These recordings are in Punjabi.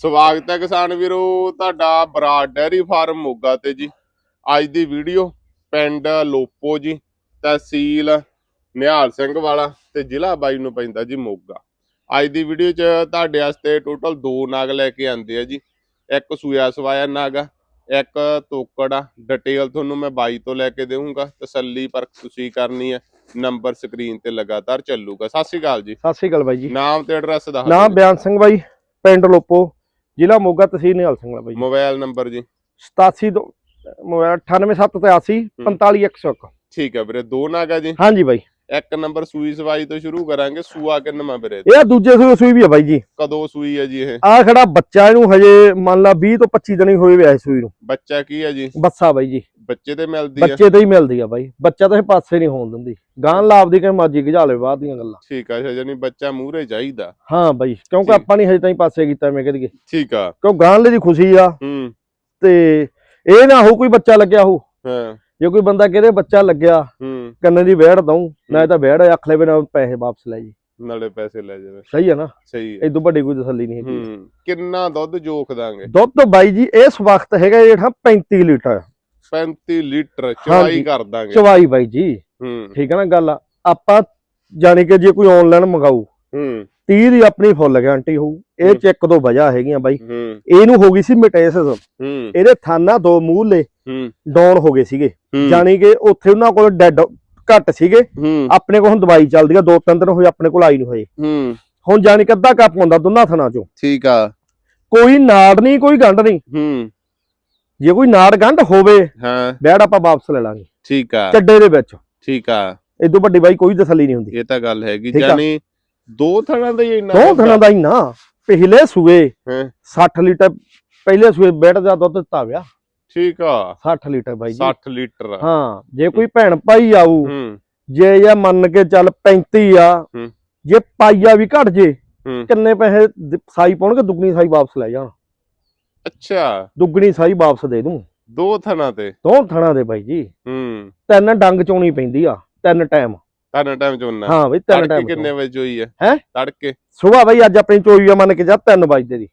ਸਵਾਗਤ ਹੈ ਕਿਸਾਨ ਵੀਰੋ ਤੁਹਾਡਾ ਬਰਾਡ ਡੈਰੀ ਫਾਰਮ ਮੋਗਾ ਤੇ ਜੀ। ਅੱਜ ਦੀ ਵੀਡੀਓ ਪਿੰਡ ਲੋਪੋ ਜੀ ਤਹਿਸੀਲ ਨਿਹਾਲ ਸਿੰਘ ਵਾਲਾ ਤੇ ਜ਼ਿਲ੍ਹਾ ਬਾਈ ਨੂੰ ਪੈਂਦਾ ਜੀ ਮੋਗਾ। ਅੱਜ ਦੀ ਵੀਡੀਓ 'ਚ ਤੁਹਾਡੇ ਵਾਸਤੇ ਟੋਟਲ ਦੋ ਨਾਗ ਲੈ ਕੇ ਆਂਦੇ ਆ ਜੀ। ਇੱਕ ਸੂਆ ਸਵਾਇਆ ਨਾਗ ਆ ਇੱਕ ਤੋਕੜ ਡਿਟੇਲ ਤੁਹਾਨੂੰ ਮੈਂ ਬਾਈ ਤੋਂ ਲੈ ਕੇ ਦੇਵਾਂਗਾ ਤਸੱਲੀ ਪਰਖ ਤੁਸੀਂ ਕਰਨੀ ਹੈ ਨੰਬਰ ਸਕਰੀਨ ਤੇ ਲਗਾਤਾਰ ਚੱਲੂਗਾ। ਸਤਿ ਸ਼੍ਰੀ ਅਕਾਲ ਜੀ। ਸਤਿ ਸ਼੍ਰੀ ਅਕਾਲ ਬਾਈ ਜੀ। ਨਾਮ ਤੇ ਐਡਰੈਸ ਦੱਸ ਨਾਮ ਬਿਆਨ ਸਿੰਘ ਬਾਈ ਪਿੰਡ ਲੋਪੋ। ਜ਼ਿਲ੍ਹਾ ਮੋਗਾ ਤਹਿਸੀਲ ਨਿਹਾਲ ਸਿੰਘ ਵਾਲਾ ਬਾਈ। ਮੋਬਾਈਲ ਨੰਬਰ ਜੀ। 87 ਦੋ ਮੋਬਾਈਲ 98783 45101 ਠੀਕ ਹੈ ਵੀਰੇ ਦੋ ਨਾਗਾ ਜੀ। ਹਾਂਜੀ ਬਾਈ। ਇੱਕ ਨੰਬਰ ਸੂਈ ਸਵਾਈ ਤੋਂ ਸ਼ੁਰੂ ਕਰਾਂਗੇ ਸੂਆ ਕਿੰਨਵਾਂ ਵੀਰੇ? ਇਹ ਦੂਜੇ ਸੂਈ ਵੀ ਆ ਬਾਈ ਜੀ। ਕਦੋਂ ਸੂਈ ਹੈ ਜੀ ਇਹ? ਆ ਖੜਾ ਬੱਚਾ ਇਹਨੂੰ ਹਜੇ ਮੰਨ ਲਾ 20 ਤੋਂ 25 ਦਿਨ ਹੀ ਹੋਏ ਵੇ ਆ ਇਸ ਸੂਈ ਨੂੰ। ਬੱਚਾ ਕੀ ਹੈ ਜੀ? ਬੱਸਾ ਬਾਈ ਜੀ। ਬੱਚੇ ਤੇ ਮਿਲਦੀ ਹੈ ਬੱਚੇ ਤੇ ਹੀ ਮਿਲਦੀ ਆ ਬਾਈ। ਬੱਚਾ ਤਾਂ ਇਹ ਪਾਸੇ ਨਹੀਂ ਹੋਣ ਦਿੰਦੀ। ਗਾਂ ਲਾਭਦੀ ਕਿ ਮਾਜੀ ਗਜਾ ਲਵੇ ਬਾਅਦ ਦੀਆਂ ਗੱਲਾਂ। ਠੀਕ ਆ ਜਾਨੀ ਬੱਚਾ ਮੂਹਰੇ ਚਾਹੀਦਾ ਹਾਂ ਬਾਈ ਕਿਉਂਕਿ। ਆਪਾਂ ਨਹੀਂ ਹਜੇ ਤਾਈਂ ਪਾਸੇ ਕੀਤਾ ਮੈਂ ਕਹਦੀਏ ਠੀਕ ਆ। ਕਿਉਂ ਗਾਂ ਲੈ ਦੀ ਖੁਸ਼ੀ ਆ। ਹੂੰ। ਤੇ ਇਹ ਨਾ ਹੋ ਕੋਈ ਬੱਚਾ ਲੱਗਿਆ ਹੋ ਹਾਂ। ਜੇ ਕੋਈ ਬੰਦਾ ਕਹਿੰਦੇ ਬੱਚਾ ਲੱਗਿਆ ਹੂੰ। ਕੰਨੇ ਦੀ ਵਹਿੜ ਦਊ ਨਾ ਤਾਂ ਵਹਿੜ ਅੱਖ ਲੈ ਬਿਨਾ ਪੈਸੇ ਵਾਪਸ ਲੈ ਜੀ ਨਾਲੇ ਪੈਸੇ ਲੈ ਜਾਵੇ। ਸਹੀ ਹੈ ਨਾ? ਸਹੀ ਹੈ ਇਦੋਂ ਵੱਡੀ ਕੋਈ ਤਸੱਲੀ ਨਹੀਂ ਹੈਗੀ। ਹੂੰ। ਕਿੰਨਾ ਦੁੱਧ ਜੋਖ ਦਾਂਗੇ। ਦੁੱਧ ਬਾਈ ਜੀ ਇਸ ਵਕਤ ਹੈਗਾ ਜਿਹੜਾ 35 ਲੀਟਰ। 35 ਲੀਟਰ ਚਵਾਈ ਹਾਂਜੀ। ਕਰ ਦਾਂਗੇ। ਚਵਾਈ ਬਾਈ ਜੀ। ਹੂੰ। ਠੀਕ ਹੈ ਨਾ ਗੱਲ ਆਪਾਂ ਜਾਣੀ ਕਿ ਜੇ ਕੋਈ ਆਨਲਾਈਨ ਮੰਗਾਊ ਹੂੰ। 30 ਦੀ ਆਪਣੀ ਫੁੱਲ ਗਾਰੰਟੀ ਹੋਊ। ਇਹ ਹੂੰ। ਚ ਇੱਕ ਦੋ ਵਜ੍ਹਾ ਹੈਗੀਆਂ ਬਾਈ। ਹੂੰ। ਇਹਨੂੰ ਹੋ ਗਈ ਸੀ ਮਿਟੇਸਿਸ। ਹੂੰ। ਇਹਦੇ ਥਾਨਾ ਦੋ ਮੂਹਲੇ ਹੂੰ। ਡਾਊਨ ਹੋ ਗਏ ਸੀਗੇ। ਹੂੰ। ਜਾਣੀ ਕਿ ਉੱਥੇ ਉਹਨਾਂ ਕੋਲ ਡੈਡ ਘੱਟ ਸੀਗੇ। ਹੂੰ। ਆਪਣੇ ਕੋਲ ਹੁਣ ਦਵਾਈ ਚੱਲਦੀ ਆ ਦੋ ਤਿੰਨ ਦਿਨ ਹੋਏ ਆਪਣੇ ਕੋਲ ਆਈ ਨਹੀਂ ਹੋਏ। ਹੂੰ। ਹੁਣ ਜਾਣੀ ਕਿ ਅੱਧਾ ਕੱਪ ਹੁੰਦਾ ਦੋਨਾਂ ਥਾਨਾਂ ਚੋਂ। ਠੀਕ ਆ। ਕੋਈ ਨਾੜ ਨਹੀਂ ਕੋਈ ਗੰਢ ਨਹੀਂ। ਹੂੰ। ਜੇ ਕੋਈ ਨਾੜ ਗੰਢ ਹੋਵੇ ਹਾਂ। ਬੈੜ ਆਪਾਂ ਵਾਪਸ ਲੈ ਲਾਂਗੇ। ਠੀਕ ਆ। ਚੱਡੇ ਦੇ ਵਿੱਚ। ਠੀਕ ਆ। ਇਦੋਂ ਵੱਡੀ ਬਾਈ ਕੋਈ ਤਸੱਲੀ ਨਹੀਂ ਹੁੰਦੀ। ਇਹ ਤਾਂ ਗੱਲ ਹੈਗੀ। ਜਾਨੀ ਦੋ ਥਣਾਂ ਦਾ ਹੀ ਇੰਨਾ ਦੋ। ਥਣਾ ਦਾ ਹੀ ਨਾ ਪਹਿਲੇ ਸੂਏ ਹੈਂ। 60 ਲੀਟਰ ਪਹਿਲੇ ਸੂਏ ਬੈੜ ਦਾ ਦੁੱਧ ਦਿੱਤਾ ਵਿਆ। ਠੀਕ ਆ। 60 ਲੀਟਰ ਬਾਈ ਜੀ। 60 ਲੀਟਰ। ਹਾਂ ਜੇ ਕੋਈ ਭੈਣ ਭਾਈ ਆਊ ਹੂੰ। ਜੇ ਜਾਂ ਮੰਨ ਕੇ ਚੱਲ 35 ਆ ਹੂੰ। ਜੇ ਪਾਈਆ ਵੀ ਘਟ ਜੇ ਕਿੰਨੇ ਪੈਸੇ ਸਾਈ ਪਾਉਣਗੇ ਦੁੱਗਣੀ ਸਾਈ ਵਾਪਸ ਲੈ ਜਾਣ। ਅੱਛਾ। ਦੁੱਗਣੀ ਸਾਈ ਵਾਪਸ ਦੇ ਦੂੰ। ਦੋ ਥਣਾਂ ਤੇ। ਦੋ ਥਣਾ ਦੇ ਬਾਈ ਜੀ। ਹੂੰ। ਤਿੰਨ ਡੰਗ ਚੋਣੀ ਪੈਂਦੀ ਆ ਤਿੰਨ ਟਾਈਮ ਤਾਨਾ ਟਾਈਮ ਚ ਹੁੰਨਾ ਹਾਂ ਬਈ ਤਿੰਨ ਟਾਈਮ ਕਿੰਨੇ ਵਜੇ ਹੋਈ ਹੈ ਹੈਂ? ਤੜਕੇ। ਸੁਬਾਹ ਬਾਈ ਅੱਜ ਆਪਣੀ ਚੋਈ ਆ ਮੰਨ ਕੇ ਜਾ 3 ਵਜੇ ਦੀ।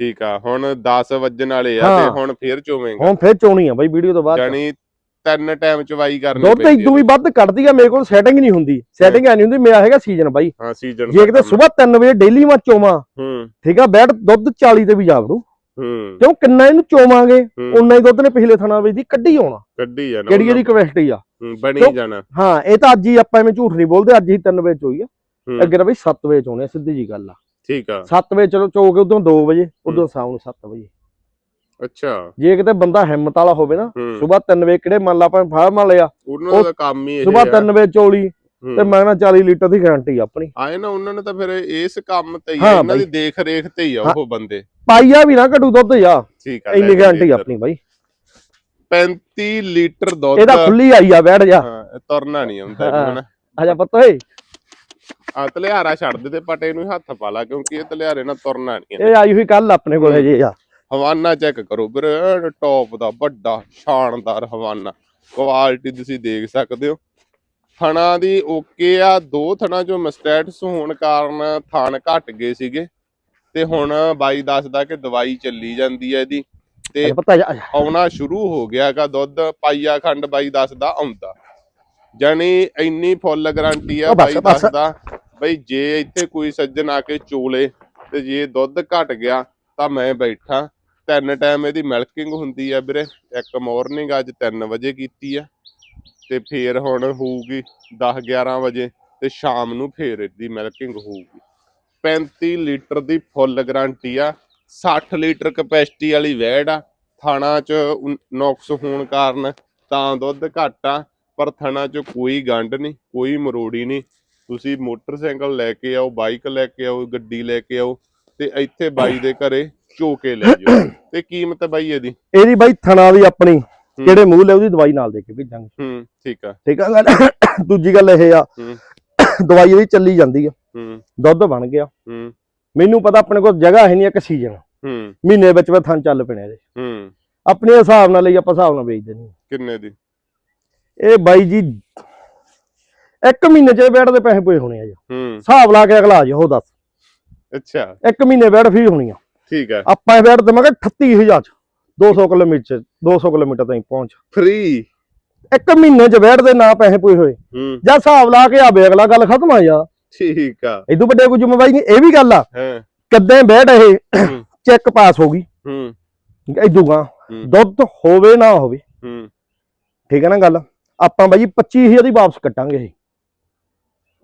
ਠੀਕ ਆ ਹੁਣ 10 ਵਜਣ ਵਾਲੇ ਆ। ਤੇ ਹੁਣ ਫੇਰ ਚੋਵੇਂਗਾ। ਹੁਣ ਫੇਰ ਚੋਣੀ ਆ ਬਾਈ ਵੀਡੀਓ ਤੋਂ ਬਾਅਦ। ਜਾਨੀ ਤਿੰਨ ਟਾਈਮ ਚਵਾਈ ਕਰਨੀ ਦੁੱਧ ਪੈਂਦੀ ਇਦੋਂ ਵੀ ਵੱਧ ਕੱਢਦੀ ਆ ਮੇਰੇ ਕੋਲ ਸੈਟਿੰਗ ਨਹੀਂ ਹੁੰਦੀ। ਸੈਟਿੰਗ ਐ ਨਹੀਂ ਹੁੰਦੀ ਮੇਰਾ ਹੈਗਾ ਸੀਜ਼ਨ ਬਾਈ। ਹਾਂ ਸੀਜ਼ਨ ਜੇ ਕਿਤੇ ਸਵੇਰ 3 ਵਜੇ ਡੇਲੀ ਮੈਂ ਚੋਵਾਂ ਹੂੰ। ਠੀਕ ਆ ਬੈਠ ਦੁੱਧ 40 ਤੇ ਵੀ ਹੂੰ ਕਿਉਂ ਕਿੰਨਾ ਇਹਨੂੰ ਚੋਵਾਂਗੇ। ਉਨਾ ਹੀ ਦੁੱਧ ਨੇ ਪਿਛਲੇ ਥਣਾ ਵਿੱਚ ਦੀ ਕੱਢੀ ਆਉਣਾ ਕੱਢੀ ਜਾਣਾ ਕਿਹੜੀ ਇਹਦੀ ਕਵੈਸਟੀ ਆ? ਬਣੀ? ਜਾਣਾ। ਹਾਂ ਇਹ ਤਾਂ ਅੱਜ ਹੀ ਆਪਾਂ ਐਵੇਂ ਝੂਠ ਨਹੀਂ ਬੋਲਦੇ ਅੱਜ ਹੀ 3 ਵਜੇ ਚੋਈ ਆ। ਅੱਗੇ ਤਾਂ ਬਈ 7 ਵਜੇ ਚੋਣੇ ਸਿੱਧੀ ਜੀ ਗੱਲ ਆ। ਠੀਕ ਆ। 7 ਵਜੇ ਚਲੋ ਚੋ ਕੇ ਉਦੋਂ 2 ਵਜੇ ਉਦੋਂ ਸ਼ਾਮ ਨੂੰ 7 ਵਜੇ। ਅੱਛਾ। ਜੇ ਕਿਤੇ ਬੰਦਾ ਹਿੰਮਤ ਵਾਲਾ ਹੋਵੇ ਨਾ ਸਵੇਰ 3 ਵਜੇ ਕਿਹੜੇ ਮੰਨ ਲਾ ਆਪਾਂ ਫਾਰਮ ਲਿਆ ਉਹਨਾਂ ਦਾ ਕੰਮ ਹੀ ਇਹ ਸਵੇਰ 3 ਵਜੇ ਚੋਲੀ। ਤੇ ਮੈਂ ਨਾ 40 ਲੀਟਰ ਦੀ ਗਾਰੰਟੀ ਆਪਣੀ। ਆਏ ਨਾ ਉਹਨਾਂ ਨੇ ਤਾਂ ਫਿਰ ਇਸ ਕੰਮ ਤੇ ਹੀ ਇਹਨਾਂ ਦੀ। ਦੇਖ ਰੇਖ ਤੇ ਹੀ ਆ। ਉਹ ਬੰਦੇ। ਪਾਈਆ ਵੀ ਨਾ ਘਟੂ ਦੁੱਧ ਆ ਠੀਕ ਆ ਇੰਨੀ ਗਾਰੰਟੀ ਜੀ, ਆਪਣੀ ਬਾਈ। 35 ਲੀਟਰ ਦੁੱਧ ਇਹਦਾ ਖੁੱਲੀ ਆਈ ਆ ਬੈਠ ਜਾ। ਹਾਂ ਤੁਰਨਾ ਨਹੀਂ ਆਉਂਦਾ ਹਾਂ। ਇਹਨੂੰ ਨਾ ਆ ਜਾ ਪੁੱਤ ਓਏ। ਆ ਤਲਿਆਰਾ ਛੱਡ ਦੇ ਤੇ ਪਟੇ ਨੂੰ ਹੱਥ ਪਾ ਲਾ ਕਿਉਂਕਿ ਇਹ ਤਲਿਆਰੇ ਨਾਲ ਤੁਰਨਾ ਨਹੀਂ ਇਹ ਆਈ ਹੋਈ ਕੱਲ ਆਪਣੇ ਕੋਲ ਹਜੇ ਆ। ਹਵਾਨਾ ਚੈੱਕ ਕਰੋ ਵੀਰੇ ਟੌਪ ਦਾ ਵੱਡਾ ਸ਼ਾਨਦਾਰ ਹਵਾਨਾ। ਕੁਆਲਿਟੀ ਤੁਸੀਂ ਦੇਖ ਸਕਦੇ ਹੋ। ਥਣਾ ਦੀ ਓਕੇ ਆ ਦੋ ਥਣਾ ਚੋਂ ਮਸਟੈਟਸ ਹੋਣ ਕਾਰਨ ਥਣ ਘਟ ਗਏ ਸੀਗੇ। ਤੇ ਹੁਣ ਬਾਈ ਦੱਸਦਾ ਕਿ ਦਵਾਈ ਚੱਲੀ ਜਾਂਦੀ ਹੈ ਇਹਦੀ ਤੇ ਆਉਣਾ ਸ਼ੁਰੂ ਹੋ ਗਿਆਗਾ ਦੁੱਧ ਪਾਈਆ ਖੰਡ ਬਾਈ ਦੱਸਦਾ ਆਉਂਦਾ। ਜਾਨੀ ਇੰਨੀ ਫੁੱਲ ਗਾਰੰਟੀ ਆ ਬਾਈ। ਦੱਸਦਾ ਬਈ ਜੇ ਇੱਥੇ ਕੋਈ ਸੱਜਣ ਆ ਕੇ ਚੋਲੇ ਤੇ ਜੇ ਦੁੱਧ ਘਟ ਗਿਆ ਤਾਂ ਮੈਂ ਬੈਠਾ। ਤਿੰਨ ਟਾਈਮ ਇਹਦੀ ਮਿਲਕਿੰਗ ਹੁੰਦੀ ਆ ਵੀਰੇ। ਇੱਕ ਮਾਰਨਿੰਗ ਅੱਜ 3 ਵਜੇ ਕੀਤੀ ਆ ਤੇ ਫੇਰ ਹੁਣ ਹੋਊਗੀ 10 11 ਵਜੇ ਤੇ ਸ਼ਾਮ ਨੂੰ ਫੇਰ ਇਹਦੀ ਮਿਲਕਿੰਗ ਹੋਊਗੀ। 35 ਲੀਟਰ ਦੀ ਫੁੱਲ ਗਾਰੰਟੀ ਆ 60 ਲੀਟਰ ਕਪੈਸਿਟੀ ਵਾਲੀ ਵੈੜ ਆ। ਥਾਣਾ ਚ ਨੁਕਸ ਹੋਣ ਕਾਰਨ ਤਾਂ ਦੁੱਧ ਘੱਟ ਆ ਪਰ ਥਣਾ ਚ ਕੋਈ ਗੰਢ ਨਹੀਂ ਕੋਈ ਮਰੋੜੀ ਨਹੀਂ। ਤੁਸੀਂ ਮੋਟਰਸਾਈਕਲ ਲੈ ਕੇ ਆਓ ਬਾਈਕ ਲੈ ਕੇ ਆਓ ਗੱਡੀ ਲੈ ਕੇ ਆਓ ਤੇ ਇੱਥੇ ਬਾਈ ਦੇ ਘਰੇ ਚੋ ਕੇ ਲੈ ਜਾਓ। ਤੇ ਕੀਮਤ ਹੈ ਬਾਈ ਇਹਦੀ? ਇਹਦੀ ਬਾਈ ਥਣਾ ਦੀ ਆਪਣੀ ਜਿਹੜੇ ਮੂੰਹ ਲੈ ਉਹਦੀ ਦਵਾਈ ਨਾਲ ਦੇ ਕੇ ਭੇਜਾਂਗੇ। ਹੂੰ ਠੀਕ ਆ। ਠੀਕ ਆ ਦੂਜੀ ਗੱਲ ਇਹ ਆ ਹੂੰ। ਦਵਾਈ ਇਹਦੀ ਚੱਲੀ ਜਾਂਦੀ ਆ। ਹੂੰ। ਦੁੱਧ ਬਣ ਗਿਆ। ਹੂੰ। ਮੈਨੂੰ ਪਤਾ ਆਪਣੇ ਕੋਲ ਜਗ੍ਹਾ ਹੈ ਨਹੀਂ ਇੱਕ ਸੀਜ਼ਨ ਹੂੰ। ਮਹੀਨੇ ਵਿੱਚ ਵਿੱਚ ਥਣ ਚੱਲ ਪੈਣੇ ਇਹਦੇ। ਹੂੰ। ਆਪਣੇ ਹਿਸਾਬ ਨਾਲ ਲਈ ਆਪਾਂ ਹਿਸਾਬ ਨਾਲ ਵੇਚ ਦੇਣੀ ਕਿੰਨੇ ਦੀ? ਇਹ ਬਾਈ ਜੀ ਇੱਕ ਮਹੀਨੇ ਚ ਬੈਠ ਦੇ ਪੈਸੇ ਪੂਏ ਹੋਣੇ ਆ ਜੀ। ਹੂੰ। ਹਿਸਾਬ ਲਾ ਕੇ ਅਗਲਾ ਆ ਜੀ ਉਹ ਦੱਸ। ਅੱਛਾ। ਇੱਕ ਮਹੀਨੇ ਬੈਠ ਫ੍ਰੀ ਹੋਣੀ ਆ। ਠੀਕ ਹੈ ਆਪਾਂ ਇਹ ਬੈਠ ਦੇਵਾਂਗੇ 38000 ਚ 200 ਕਿਲੋਮੀਟਰ 200 ਕਿਲੋਮੀਟਰ ਤਾਈਂ ਪਹੁੰਚ। ਫ੍ਰੀ ਇੱਕ ਮਹੀਨੇ ਚ ਬੈਠ ਦੇ ਨਾ ਪੈਸੇ ਪੂਏ ਹੋਏ। ਜਾਂ ਹਿਸਾਬ ਲਾ ਕੇ ਆਵੇ ਅਗਲਾ ਗੱਲ ਖਤਮ ਆ ਯਾਰ। ਠੀਕ ਆ। ਇਦੋਂ ਵੱਡੇ ਕੋਈ ਜ਼ਿੰਮੇਵਾਰੀ ਨਹੀਂ ਇਹ ਵੀ ਗੱਲ ਆ। ਹਾਂ। ਕਦੇ ਬੈਠ ਇਹ। ਚੈੱਕ ਪਾਸ ਹੋ ਗਈ। ਹੂੰ। ਇਦੋਂ ਗਾ ਹੂੰ। ਦੁੱਧ ਹੋਵੇ ਨਾ ਹੋਵੇ। ਹੂੰ। ਠੀਕ ਹੈ ਨਾ ਗੱਲ? ਆਪਾਂ ਬਾਈ 25000 ਦੀ ਵਾਪਸ ਕੱਟਾਂਗੇ ਇਹ।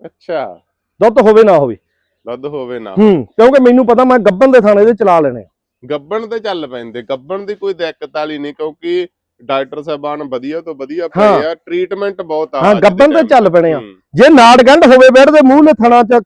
ਅੱਛਾ। ਦੁੱਧ ਹੋਵੇ ਨਾ ਹੋਵੇ। ਦੁੱਧ ਹੋਵੇ ਨਾ ਹੂੰ ਕਿਉਂਕਿ ਮੈਨੂੰ ਪਤਾ ਮੈਂ ਗੱਬਨ ਦੇ ਥਾਣੇ ਦੇ ਚਲਾ ਲੈਣੇ। ਗੱਬਣ ਤੇ ਚੱਲ ਪੈਂਦੇ। ਗੱਬਣ ਦੀ ਕੋਈ ਦਿੱਕਤ ਵਾਲੀ ਨਹੀਂ ਕਿਉਂਕਿ ਡਾਕਟਰ ਸਾਹਿਬਾਨ ਵਧੀਆ ਤੋਂ ਵਧੀਆ। ਪਏ ਆ ਟ੍ਰੀਟਮੈਂਟ ਬਹੁਤ ਆ ਹਾਂ ਗੱਬਨ ਤੇ ਚੱਲ ਪੈਣੇ ਆ। ਜੇ ਨਾੜਗੰਢ ਹੋਵੇ ਬੈਠ ਦੇ ਮੂਹਲੇ ਥਣਾ ਚ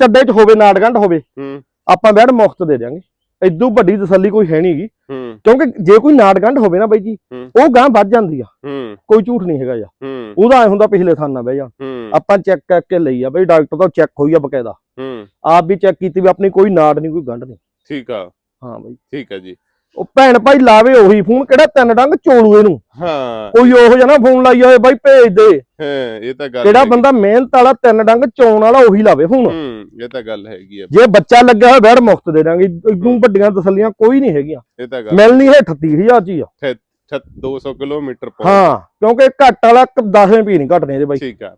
ਚੱਡੇ ਚ ਹੋਵੇ ਨਾੜਗੰਢ ਹੋਵੇ ਹੂੰ। ਆਪਾਂ ਬੈਠ ਮੁਫਤ ਦੇ ਦਿਆਂਗੇ। ਇਦੋਂ ਵੱਡੀ ਤਸੱਲੀ ਕੋਈ ਹੈ ਨਹੀਂਗੀ ਹੂੰ। ਕਿਉਂਕਿ ਜੇ ਕੋਈ ਨਾੜਗੰਢ ਹੋਵੇ ਨਾ ਬਾਈ ਜੀ। ਉਹ ਗਾਂ ਵੱਧ ਜਾਂਦੀ ਆ। ਹੂੰ। ਕੋਈ ਝੂਠ ਨਹੀਂ ਹੈਗਾ ਹੂੰ। ਉਹਦਾ ਐ ਹੁੰਦਾ ਪਿਛਲੇ ਥਾਂ ਨਾ ਬਹਿ ਜਾ ਆਪਾਂ ਚੈੱਕ ਕਰਕੇ ਲਈ ਆ ਬਈ ਡਾਕਟਰ ਤੋਂ ਚੈੱਕ ਹੋਈ ਆ ਬਕਾਇਦਾ। ਹੂੰ। ਆਪ ਵੀ ਚੈੱਕ ਕੀਤੀ ਵੀ ਆਪਣੀ ਕੋਈ ਨਾੜ ਨਹੀਂ ਕੋਈ ਗੰਢ ਨਹੀਂ। ਠੀਕ ਆ। ਹਾਂ ਬਾਈ। ਠੀਕ ਆ ਜੀ। ਉਹ ਭੈਣ ਭਾਈ ਲਾਵੇ ਉਹੀ ਫੋਨ ਕਿਹੜਾ ਤਿੰਨ ਡੰਗ ਚੋਲੂ ਇਹਨੂੰ ਹਾਂ। ਕੋਈ ਉਹੋ ਜਿਹਾ ਨਾ ਫੋਨ ਲਾਈ ਹੋਏ ਬਾਈ ਭੇਜ ਦੇ। ਹਾਂ ਇਹ ਤਾਂ ਗੱਲ। ਬੰਦਾ ਮਿਹਨਤ ਵਾਲਾ ਤਿੰਨ ਡੰਗ ਚੋਣ ਵਾਲਾ ਉਹੀ ਲਾਵੇ ਫੋਨ। ਹੂੰ ਇਹ ਤਾਂ ਗੱਲ ਹੈਗੀ ਆ। ਜੇ ਬੱਚਾ ਲੱਗਿਆ ਹੋਇਆ ਬੈੜ ਮੁਫਤ ਦੇ ਦਾਂਗੇ। ਇਦੋਂ ਵੱਡੀਆਂ ਤਸੱਲੀਆਂ ਕੋਈ ਨਹੀਂ ਹੈਗੀਆਂ। ਇਹ ਤਾਂ ਗੱਲ ਮਿਲਣੀ ਹੈ 38000 ਚ ਹੀ ਆ। 200 ਕਿਲੋਮੀਟਰ ਹਾਂ ਕਿਉਂਕਿ ਘੱਟ ਵਾਲਾ 10 ਰੁਪਏ ਨਹੀਂ ਘਟਨੇ ਇਹਦੇ ਬਾਈ। ਠੀਕ ਆ।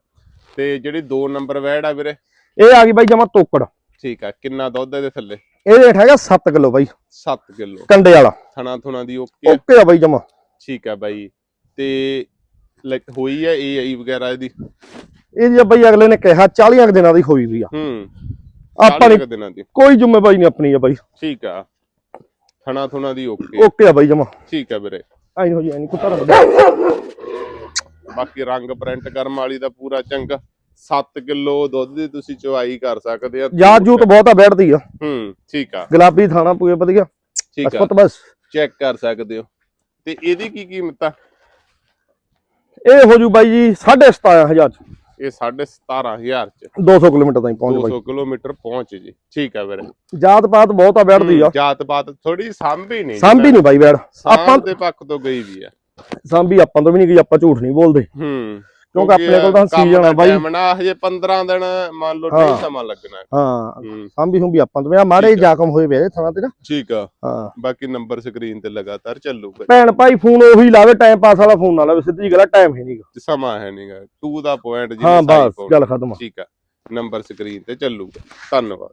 ਤੇ ਜਿਹੜੀ 2 ਨੰਬਰ ਵੈੜ ਆ ਵੀਰੇ? ਇਹ ਆ ਗਈ ਬਾਈ ਜਮਾ ਤੋਕੜ। ਠੀਕ ਆ। ਕਿੰਨਾ ਦੁੱਧ ਇਹਦੇ ਥੱਲੇ? ਇਹ ਰੇਟ ਹੈਗਾ 7 ਕਿਲੋ ਬਾਈ। 7 ਕਿਲੋ। ਕੰਡੇ ਵਾਲਾ। ਥਣਾ ਥੁਣਾ ਦੀ ਓਕੇ ਓਕੇ ਆ ਬਾਈ ਜਮਾ। ਠੀਕ ਆ ਬਾਈ। ਤੇ ਲਾਈਕ ਹੋਈ ਹੈ ਏਆਈ ਵਗੈਰਾ ਇਹਦੀ? ਇਹ ਜੀ ਬਾਈ ਅਗਲੇ ਨੇ ਕਿਹਾ 40 ਕੁ ਦਿਨਾਂ ਦੀ ਹੋਈ ਵੀ ਆ। ਹੂੰ। ਆਪਾਂ 40 ਨੇ ਦਿਨਾਂ ਦੀ। ਕੋਈ ਜ਼ਿੰਮੇਵਾਰੀ ਨਹੀਂ ਆਪਣੀ ਆ ਬਾਈ। ਠੀਕ ਆ। ਥਣਾ ਥੁਣਾ ਦੀ ਓਕੇ। ਓਕੇ ਆ ਬਾਈ ਜਮਾ। ਠੀਕ ਆ ਵੀਰੇ। ਨਹੀਂ ਹੋ ਜੀ ਐ ਨਹੀਂ ਕੁੱਤਾ ਰੱਖਦਾ। ਬਾਕੀ ਰੰਗ ਪ੍ਰਿੰਟ ਕਰਮ ਵਾਲੀ ਦਾ ਪੂਰਾ ਚੰਗਾ। 7 ਕਿਲੋ ਦੁੱਧ ਦੀ ਤੁਸੀਂ ਚੁਆਈ ਕਰ ਸਕਦੇ ਆ ਯਾਦ ਜੂਤ ਬਹੁਤਾ ਬੈਠਦੀ ਆ। ਹੂੰ ਠੀਕ ਆ। ਗੁਲਾਬੀ ਥਾਣਾ ਪੂਏ ਵਧੀਆ। ਠੀਕ ਆ। ਬਸ। ਚੈੱਕ ਕਰ ਸਕਦੇ ਹੋ। ਤੇ ਇਹਦੀ ਕੀ ਕੀਮਤ ਆ? ਇਹ ਹੋ ਜੂ ਬਾਈ ਜੀ 17500 ਚ। ਇਹ 17500 ਚ। 200 ਕਿਲੋਮੀਟਰ ਤਾਈਂ ਪਹੁੰਚ ਬਾਈ। 200 ਕਿਲੋਮੀਟਰ ਪਹੁੰਚ ਜੀ। ਠੀਕ ਆ ਵੀਰੇ। ਜਾਤ ਪਾਤ ਬਹੁਤਾ ਬੈਠਦੀ ਆ। ਜਾਤ ਪਾਤ ਥੋੜੀ ਸਾਂਭੀ ਨਹੀਂ ਸਾਂਭੀ ਨਹੀਂ ਬਾਈ ਬੈੜ ਆਪਾਂ ਆਪਾਂ ਦੇ ਪੱਖ ਤੋਂ ਗਈ ਵੀ ਆ। ਸਾਂਭੀ ਆਪਾਂ ਤੋਂ ਵੀ ਨਹੀਂ ਗਈ ਆਪਾਂ ਝੂਠ ਨਹੀਂ ਬੋਲਦੇ। ਹੂੰ। ਕਿਉਂਕਿ ਆਪਣੇ ਕੋਲ ਤਾਂ ਸੀਜ਼ਨ ਆ ਬਾਈ। time ਨਾ ਹਜੇ 15 ਦਿਨ ਮੰਨ ਲਓ। ਨਹੀਂ ਸਮਾਂ ਲੱਗਣਾ ਹਾਂ। ਹੂੰ ਸਾਂਭੀ ਹੁੰਭੀ ਆਪਾਂ ਤੋਂ। ਵੀ ਆ ਮਾੜੇ। ਜਾਕਮ ਹੋਏ ਪਏ ਥਾਂ ਤੇ ਨਾ। ਠੀਕ ਆ। ਹਾਂ। ਬਾਕੀ ਨੰਬਰ ਸਕਰੀਨ ਤੇ ਲਗਾਤਾਰ ਚੱਲੂਗਾ। ਭੈਣ ਭਾਈ ਫੋਨ ਉਹੀ ਲਾਵੇ ਟਾਈਮ ਪਾਸ ਵਾਲਾ ਫੋਨ ਨਾ ਲਾਵੇ ਸਿੱਧੀ ਜੀ ਗੱਲ ਟਾਈਮ ਹੈ ਨਹੀਂਗਾ ਸਮਾਂ ਹੈ ਨਹੀਂਗਾ 2 ਦਾ ਪੁਆਇੰਟ ਹਾਂ ਬਸ ਗੱਲ ਖਤਮ ਠੀਕ ਆ। ਨੰਬਰ ਸਕਰੀਨ ਤੇ ਚੱਲੂਗਾ। ਧੰਨਵਾਦ।